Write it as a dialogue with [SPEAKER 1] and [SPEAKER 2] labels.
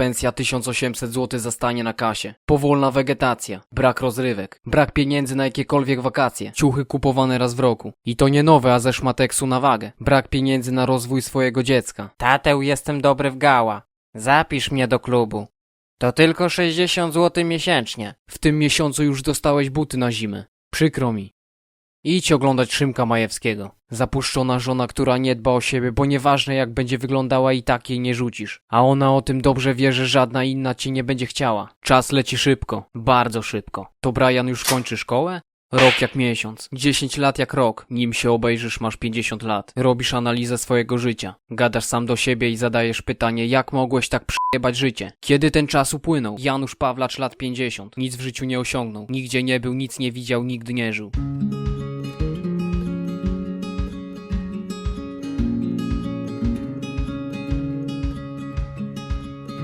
[SPEAKER 1] pensja 1800 zł za stanie na kasie. Powolna wegetacja, brak rozrywek, brak pieniędzy na jakiekolwiek wakacje, ciuchy kupowane raz w roku. I to nie nowe, a ze szmateksu na wagę. Brak pieniędzy na rozwój swojego dziecka. Tatę, jestem dobry w gała. Zapisz mnie do klubu. To tylko 60 zł miesięcznie. W tym miesiącu już dostałeś buty na zimę. Przykro mi. Idź oglądać Szymka Majewskiego. Zapuszczona żona, która nie dba o siebie, bo nieważne jak będzie wyglądała i tak jej nie rzucisz. A ona o tym dobrze wie, że żadna inna cię nie będzie chciała. Czas leci szybko, bardzo szybko. To Brian już kończy szkołę? Rok jak miesiąc, 10 lat jak rok, nim się obejrzysz masz 50 lat. Robisz analizę swojego życia, gadasz sam do siebie i zadajesz pytanie, jak mogłeś tak przyjebać życie? Kiedy ten czas upłynął? Janusz Pawlacz lat 50, nic w życiu nie osiągnął, nigdzie nie był, nic nie widział, nigdy nie żył.